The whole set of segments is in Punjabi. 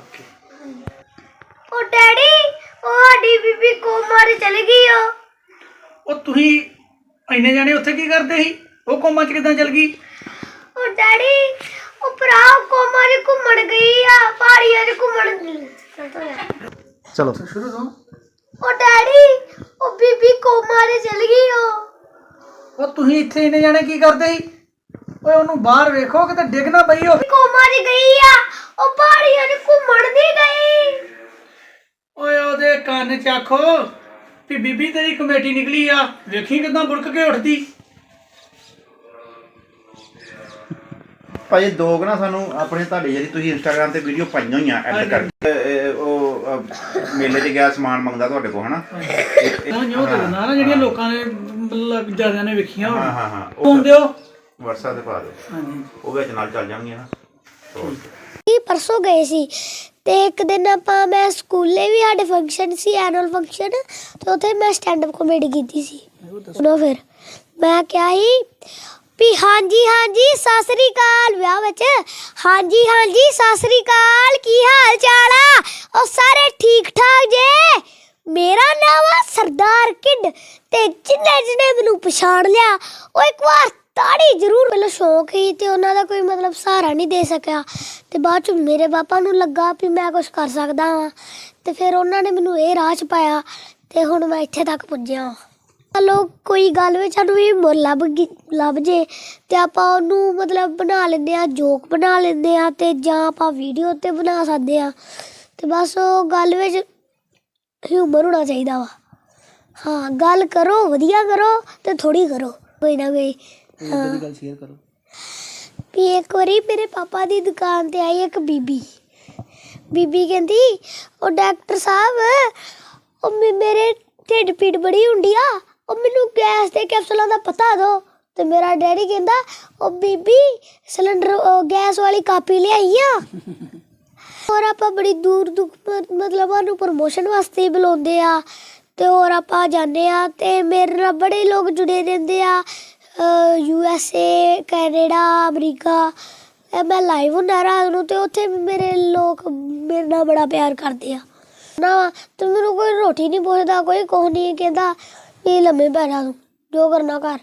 ਓਕੇ ਉਹ ਡੈਡੀ ਉਹ ਸਾਡੀ ਬੀਬੀ ਕੋਮਾ ਦੇ ਚਲੀ ਗਈ ਓ। ਉਹ ਤੁਸੀਂ ਇੰਨੇ ਜਾਣੇ ਉੱਥੇ ਕੀ ਕਰਦੇ ਸੀ? ਉਹ ਕੋਮਾ ਚ ਕਿਦਾਂ ਚਲ ਗਈ? ਉਹ ਡੈਡੀ ਉਹ ਭਰਾ ਕੋਮਾ ਦੇ ਘੁੰਮਣ ਗਈ ਆ ਪਹਾੜੀਆਂ ਦੇ ਘੁੰਮਣ ਚਲੋ। ਸ਼ੁਰੂ ਤੋਂ। ਉਹ ਡੈਡੀ ਉਹ ਬੀਬੀ ਕੋਮਾ ਦੇ ਚਲੀ ਗਈ ਓ। ਉਹ ਤੁਸੀਂ ਇੱਥੇ ਇੰਨੇ ਜਾਣੇ ਕੀ ਕਰਦੇ ਸੀ? ਓਏ ਉਹਨੂੰ ਬਾਹਰ ਵੇਖੋ ਕਿਤੇ ਡਿੱਗ ਨਾ ਪਈ ਹੋਵੇ ਕੋਮਾ ਦੀ ਗਈ ਆ ਉਹ ਪਹਾੜੀਆਂ ਦੇ ਘੁੰਮਣ ਨਹੀਂ ਗਈ ਓਏ ਉਹਦੇ ਕੰਨ ਚ ਆਖੋ ਵੀ ਬੀਬੀ ਤੇਰੀ ਕਮੇਟੀ ਨਿਕਲੀ ਆ ਵੇਖੀ ਕਿਦਾਂ ਬੁੜਕ ਕੇ ਉੱਠਦੀ। ਭਾਈ ਦੋ ਕੁ ਨਾ ਸਾਨੂੰ ਆਪਣੇ ਤੁਹਾਡੀ ਜਿਹੜੀ ਤੁਸੀਂ ਇੰਸਟਾਗ੍ਰam ਤੇ ਵੀਡੀਓ ਪਾਈਆਂ ਹੋਈਆਂ ਐਡ ਇਹ ਉਹ ਅਹ, ਮੇਲੇ 'ਚ ਗਿਆ ਸਮਾਨ ਮੰਗਦਾ ਤੁਹਾਡੇ ਕੋਲ ਹਨਾ? ਇੱਕ- ਇੱਕ- ਨਾ ਨਾ ਜਿਹੜੀਆਂ ਲੋਕਾਂ ਨੇ ਮਤਲਬ ਜ਼ਿਆਦਾ ਨੇ ਵੇਖੀਆਂ ਹਾਂ ਹੋਣ। ਹਾਂ ਹਾਂ ਉਹ ਦਿਓ WhatsApp ਤੇ ਪਾ ਦਿਓ। ਹਾਂਜੀ। ਉਹ ਵਿੱਚ ਨਾਲ ਚੱਲ ਜਾਣਗੀਆਂ ਨਾ। ਪਰਸੋਂ ਗਏ ਸੀ ਤੇ ਇੱਕ ਦਿਨ ਆਪਾਂ ਮੈਂ ਸਕੂਲੇ ਵੀ ਸਾਡੇ ਫੰਕਸ਼ਨ ਸੀ ਐਨੂਅਲ ਫੰਕਸ਼ਨ ਤੇ ਉੱਥੇ ਮੈਂ ਸਟੈਂਡ ਅਪ ਕਾਮੇਡੀ ਕੀਤੀ ਸੀ। ਸੁਣੋ ਫਿਰ। ਮੈਂ ਕਿਹਾ ਸੀ ਵੀ ਹਾਂਜੀ ਹਾਂਜੀ, ਸਤਿ ਸ੍ਰੀ ਅਕਾਲ, ਵਿਆਹ ਵਿੱਚ। ਹਾਂਜੀ ਹਾਂਜੀ, ਸਤਿ ਸ੍ਰੀ ਅਕਾਲ, ਕੀ ਹਾਲ ਚਾਲ ਆ? ਉਹ ਸਾਰੇ ਠੀਕ ਠਾਕ ਜੇ? ਮੇਰਾ ਨਾਮ ਆ ਸਰਦਾਰ ਕਿਡ ਤੇ ਜਿੰਨੇ ਜਿੰਨੇ ਮੈਨੂੰ ਪਛਾਣ ਲਿਆ, ਉਹ ਇੱਕ ਵਾਰ ਤਾੜੀ ਜ਼ਰੂਰ ਮੈਨੂੰ ਸ਼ੌਂਕ ਹੀ ਤੇ ਉਹਨਾਂ ਦਾ ਕੋਈ ਮਤਲਬ ਸਹਾਰਾ ਨਹੀਂ ਦੇ ਸਕਿਆ। ਤੇ ਬਾਅਦ ਚ ਮੇਰੇ ਪਾਪਾ ਨੂੰ ਲੱਗਾ ਵੀ ਮੈਂ ਕੁਝ ਕਰ ਸਕਦਾ ਹਾਂ ਤੇ ਫਿਰ ਉਹਨਾਂ ਨੇ ਮੈਨੂੰ ਇਹ ਰਾਹ ਚ ਪਾਇਆ ਤੇ ਹੁਣ ਮੈਂ ਇੱਥੇ ਤੱਕ ਪੁੱਜਿਆ ਹਾਂ ਚਲੋ ਕੋਈ ਗੱਲ ਵਿੱਚ ਸਾਨੂੰ ਵੀ ਲੱਭ ਗਈ- ਲੱਭ ਜੇ ਤੇ ਆਪਾਂ ਉਹਨੂੰ ਮਤਲਬ ਬਣਾ ਲੈਂਦੇ ਆ ਜੋਕ ਬਣਾ ਲੈਂਦੇ ਆ ਤੇ ਜਾਂ ਆਪਾਂ ਵੀਡੀਓ ਤੇ ਬਣਾ ਸਕਦੇ ਆ ਤੇ ਬਸ ਉਹ ਗੱਲ ਵਿੱਚ ਹਿਊਮਰ ਹੋਣਾ ਚਾਹੀਦਾ ਵਾ। ਹਾਂ, ਗੱਲ ਕਰੋ, ਵਧੀਆ ਕਰੋ ਤੇ ਥੋੜੀ ਕਰੋ। ਕੋਈ ਨਾ ਕੋਈ ਹਾਂ ਗੱਲ ਸ਼ੇਅਰ ਕਰੋ। ਵੀ ਇੱਕ ਵਾਰੀ ਮੇਰੇ ਪਾਪਾ ਦੀ ਦੁਕਾਨ ਤੇ ਆਈ ਇੱਕ ਬੀਬੀ। ਬੀਬੀ ਕਹਿੰਦੀ, ਉਹ ਡਾਕਟਰ ਸਾਹਿਬ, ਉਹ ਮੇ- ਮੇਰੇ ਢਿੱਡ ਪੀੜ ਬੜੀ ਹੁੰਦੀ ਆ, ਉਹ ਮੈਨੂੰ ਗੈਸ ਦੇ ਕੈਪਸੂਲਾਂ ਦਾ ਪਤਾ ਦਿਓ ਤੇ ਮੇਰਾ ਡੈਡੀ ਕਹਿੰਦਾ, ਉਹ ਬੀਬੀ, ਸਿਲੰਡਰ, ਉਹ ਗੈਸ ਵਾਲੀ ਕਾਪੀ ਲਿਆਈ ਆ। ਹੋਰ ਆਪਾਂ ਬੜੀ ਦੂਰ ਦੂਰ ਮਤਲਬ ਉਹਨੂੰ ਪ੍ਰਮੋਸ਼ਨ ਵਾਸਤੇ ਹੀ ਬੁਲਾਉਂਦੇ ਆ। ਤੇ ਹੋਰ ਆਪਾਂ ਜਾਂਦੇ ਆ, ਤੇ ਮੇਰੇ ਨਾਲ ਬੜੇ ਲੋਕ ਜੁੜੇ ਰਹਿੰਦੇ ਆ। ਯੂ ਐਸ ਏ ਕੈਨੇਡਾ ਅਮਰੀਕਾ ਮੈਂ ਲਾਈਵ ਹੁੰਦਾ ਰਾਤ ਨੂੰ ਤੇ ਉੱਥੇ ਵੀ ਮੇਰੇ ਲੋਕ ਮੇਰੇ ਨਾਲ ਬੜਾ ਪਿਆਰ ਕਰਦੇ ਆ। ਨਾ ਤੇ ਮੈਨੂੰ ਕੋਈ ਰੋਟੀ ਨਹੀਂ ਪੁੱਛਦਾ ਕੋਈ ਕੁਛ ਨਹੀਂ ਕਹਿੰਦਾ ਵੀ ਲੰਮੇ ਪੈ ਜਾ ਤੂੰ ਜੋ ਕਰਨਾ ਕਰ।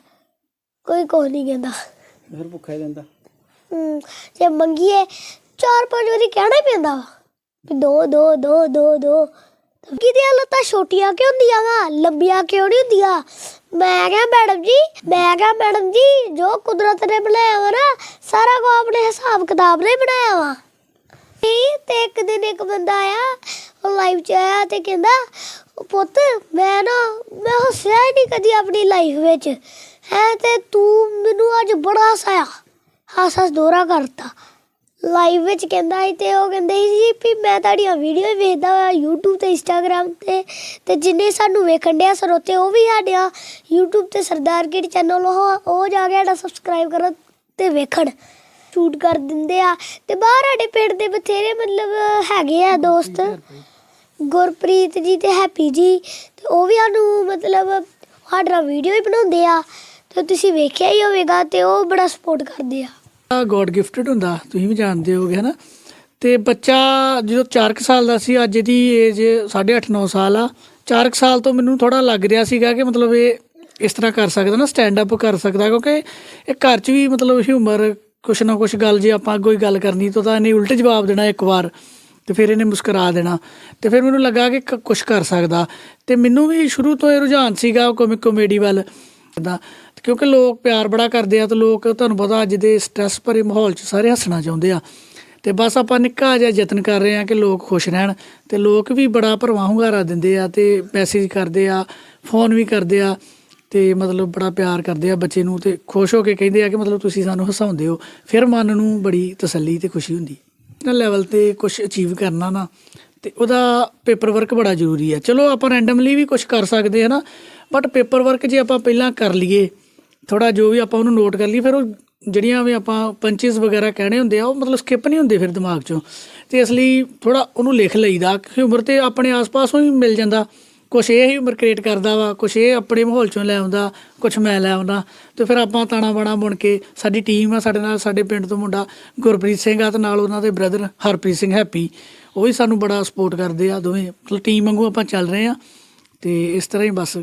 ਕੋਈ ਕੁਛ ਨਹੀਂ ਕਹਿੰਦਾ। ਫਿਰ ਭੁੱਖਾ ਹੀ ਰਹਿੰਦਾ। ਹਮ, ਜੇ ਮੰਗੀਏ ਚਾਰ ਪੰਜ ਵਾਰੀ ਕਹਿਣਾ ਹੀ ਪੈਂਦਾ ਵਾ ਵੀ ਦੋ ਦੋ ਦੋ ਦੋ ਦੋ। ਕਿਹਦੇ ਲੱਤਾਂ ਛੋਟੀਆਂ ਕਿਉਂ ਹੁੰਦੀਆਂ ਵਾ? ਲੰਬੀਆਂ ਕਿਉਂ ਨਹੀਂ ਹੁੰਦੀਆਂ? ਮੈਂ ਕਿਹਾ, ਮੈਡਮ ਜੀ, ਮੈਂ ਕਿਹਾ, ਮੈਡਮ ਜੀ, ਜੋ ਕੁਦਰਤ ਨੇ ਬਣਾਇਆ ਵਾ ਨਾ, ਸਾਰਾ ਕੋ ਆਪਣੇ ਹਿਸਾਬ ਕਿਤਾਬ ਨੇ ਬਣਾਇਆ ਵਾ। ਨਹੀਂ, ਤੇ ਇੱਕ ਦਿਨ ਇੱਕ ਬੰਦਾ ਆਇਆ, ਉਹ ਲਾਈਵ ਚ ਆਇਆ ਤੇ ਕਹਿੰਦਾ ਪੁੱਤ, ਮੈਂ ਨਾ, ਮੈਂ ਹੱਸਿਆ ਹੀ ਨਹੀਂ ਕਦੀ ਆਪਣੀ ਲਾਈਫ ਵਿੱਚ। ਹੈ, ਤੇ ਤੂੰ ਮੈਨੂੰ ਅੱਜ ਬੜਾ ਹਸਾਇਆ। ਹੱਸ ਹੱਸ ਦੋਹਰਾ ਕਰਤਾ। ਲਾਈਵ ਵਿੱਚ ਕਹਿੰਦਾ ਸੀ ਤੇ ਉਹ ਕਹਿੰਦੇ ਸੀ ਵੀ ਮੈਂ ਤੁਹਾਡੀਆਂ ਵੀਡੀਓ ਵੇਖਦਾ ਹਾਂ YouTube ਤੇ Instagram ਤੇ ਤੇ ਜਿੰਨੇ ਸਾਨੂੰ ਵੇਖਣ ਡਿਆ ਸਰੋਤੇ ਉਹ ਵੀ ਸਾਡਿਆਂ YouTube ਤੇ ਸਰਦਾਰ ਕਿਡ ਚੈਨਲ ਉਹ ਉਹ ਜਾ ਕੇ ਸਾਡਾ ਸਬਸਕ੍ਰਾਈਬ ਕਰੋ ਤੇ ਵੇਖਣ ਸ਼ੂਟ ਕਰ ਦਿੰਦੇ ਆ। ਤੇ ਬਾਹਰ ਸਾਡੇ ਪਿੰਡ ਦੇ ਬਥੇਰੇ ਮਤਲਬ ਹੈਗੇ ਆ ਦੋਸਤ, ਗੁਰਪ੍ਰੀਤ ਜੀ ਤੇ ਹੈਪੀ ਜੀ, ਤੇ ਉਹ ਵੀ ਸਾਨੂੰ ਮਤਲਬ ਸਾਡਾ ਵੀਡੀਓ ਹੀ ਬਣਾਉਂਦੇ ਆ, ਤੇ ਤੁਸੀਂ ਵੇਖਿਆ ਹੀ ਹੋਵੇਗਾ ਤੇ ਉਹ ਬੜਾ ਸਪੋਰਟ ਕਰਦੇ ਆ। ਗੋਡ ਗਿਫਟਡ ਹੁੰਦਾ, ਤੁਸੀਂ ਵੀ ਜਾਣਦੇ ਹੋਗੇ ਹਨਾ? ਤੇ ਬੱਚਾ ਜਦੋਂ 4 ਸਾਲ ਦਾ ਸੀ, ਅੱਜ ਇਹਦੀ ਏਜ 8.5 9 ਸਾਲ ਆ। 4 ਸਾਲ ਤੋਂ ਮੈਨੂੰ ਥੋੜਾ ਲੱਗ ਰਿਹਾ ਸੀਗਾ ਕਿ ਮਤਲਬ ਇਹ ਇਸ ਤਰ੍ਹਾਂ ਕਰ ਸਕਦਾ ਨਾ ਸਟੈਂਡ ਅਪ ਕਰ ਸਕਦਾ, ਕਿਉਂਕਿ ਇਹ ਘਰ 'ਚ ਵੀ ਮਤਲਬ ਹਿਊਮਰ ਕੁਛ ਨਾ ਕੁਛ ਗੱਲ ਜੇ ਆਪਾਂ ਕੋਈ ਗੱਲ ਕਰਨੀ, ਤਾਂ ਇਹਨੇ ਉਲਟ ਜਵਾਬ ਦੇਣਾ ਇੱਕ ਵਾਰ, ਤੇ ਫਿਰ ਇਹਨੇ ਮੁਸਕਰਾ ਦੇਣਾ। ਤੇ ਫਿਰ ਮੈਨੂੰ ਲੱਗਾ ਕਿ ਕੁਛ ਕਰ ਸਕਦਾ। ਤੇ ਮੈਨੂੰ ਵੀ ਸ਼ੁਰੂ ਤੋਂ ਇਹ ਰੁਝਾਨ ਸੀਗਾ ਕੋਮਿਕ ਕਾਮੇਡੀ ਵੱਲ। ਦਾ। ਕਿਉਂਕਿ ਲੋਕ ਪਿਆਰ ਬੜਾ ਕਰਦੇ ਆ ਤੇ ਲੋਕ ਤੁਹਾਨੂੰ ਪਤਾ ਅੱਜ ਦੇ ਸਟ੍ਰੈਸ ਭਰੇ ਮਾਹੌਲ 'ਚ ਸਾਰੇ ਹੱਸਣਾ ਚਾਹੁੰਦੇ ਆ। ਤੇ ਬਸ ਆਪਾਂ ਨਿੱਕਾ ਜਿਹਾ ਯਤਨ ਕਰ ਰਹੇ ਆ ਕਿ ਲੋਕ ਖੁਸ਼ ਰਹਿਣ ਤੇ ਲੋਕ ਵੀ ਬੜਾ ਭਰਵਾਂ ਹੁੰਗਾਰਾ ਦਿੰਦੇ ਆ ਤੇ ਮੈਸੇਜ ਕਰਦੇ ਆ ਫੋਨ ਵੀ ਕਰਦੇ ਆ ਤੇ ਮਤਲਬ ਬੜਾ ਪਿਆਰ ਕਰਦੇ ਆ ਬੱਚੇ ਨੂੰ ਤੇ ਖੁਸ਼ ਹੋ ਕੇ ਕਹਿੰਦੇ ਆ ਕਿ ਮਤਲਬ ਤੁਸੀਂ ਸਾਨੂੰ ਹਸਾਉਂਦੇ ਹੋ। ਫਿਰ ਮਨ ਨੂੰ ਬੜੀ ਤਸੱਲੀ ਤੇ ਖੁਸ਼ੀ ਹੁੰਦੀ। ਨਾ ਲੈਵਲ ਤੇ ਕੁਝ ਅਚੀਵ ਕਰਨਾ ਨਾ। ਤੇ ਉਹਦਾ ਪੇਪਰ ਵਰਕ ਬੜਾ ਜ਼ਰੂਰੀ ਹੈ। ਚਲੋ, ਆਪਾਂ ਰੈਂਡਮਲੀ ਵੀ ਕੁਝ ਕਰ ਸਕਦੇ ਹਾਂ ਨਾ ਬਟ ਪੇਪਰ ਵਰਕ ਜੇ ਆਪਾਂ ਪਹਿਲਾਂ ਕਰ ਲਈਏ ਥੋੜਾ ਜੋ ਵੀ ਆਪਾਂ ਉਹਨੂੰ ਨੋਟ ਕਰ ਲਈਏ, ਫਿਰ ਉਹ ਜਿਹੜੀਆਂ ਵੀ ਆਪਾਂ ਪੰਚਸ ਵਗੈਰਾ ਕਹਿਣੇ ਹੁੰਦੇ ਆ, ਉਹ ਮਤਲਬ ਸਕਿਪ ਨਹੀਂ ਹੁੰਦੇ ਫਿਰ ਦਿਮਾਗ 'ਚੋਂ। ਤੇ ਇਸ ਲਈ ਥੋੜਾ ਉਹਨੂੰ ਲਿਖ ਲਈਦਾ ਹਿਊਮਰ ਤੇ ਆਪਣੇ ਆਸ-ਪਾਸੋਂ ਹੀ ਮਿਲ ਜਾਂਦਾ। ਕੁਛ ਇਹ ਹਿਊਮਰ ਕ੍ਰੀਏਟ ਕਰਦਾ ਵਾ, ਕੁਛ ਇਹ ਆਪਣੇ ਮਾਹੌਲ 'ਚੋਂ ਲੈ ਆਉਂਦਾ, ਕੁਛ ਮੈਂ ਲੈ ਆਉਂਦਾ। ਤੇ ਫਿਰ ਆਪਾਂ ਤਾਣਾ ਬਾਣਾ ਬੁਣ ਕੇ, ਸਾਡੀ ਟੀਮ ਆ ਸਾਡੇ ਨਾਲ, ਸਾਡੇ ਪਿੰਡ ਤੋਂ ਮੁੰਡਾ ਗੁਰਪ੍ਰੀਤ ਸਿੰਘ ਆ ਤੇ ਨਾਲ ਉਹਨਾਂ ਦੇ ਬ੍ਰਦਰ ਹਰਪ੍ਰੀਤ ਸਿੰਘ ਹੈਪੀ। ਉਹ ਵੀ ਸਾਨੂੰ ਬੜਾ ਸਪੋਰਟ ਕਰਦੇ ਆ ਦੋਵੇਂ। ਮਤਲਬ ਟੀਮ ਵਾਂਗੂ ਆਪਾਂ ਚੱਲ ਰਹੇ ਆ ਤੇ ਇਸ ਤਰ੍ਹਾਂ ਹੀ ਬਸ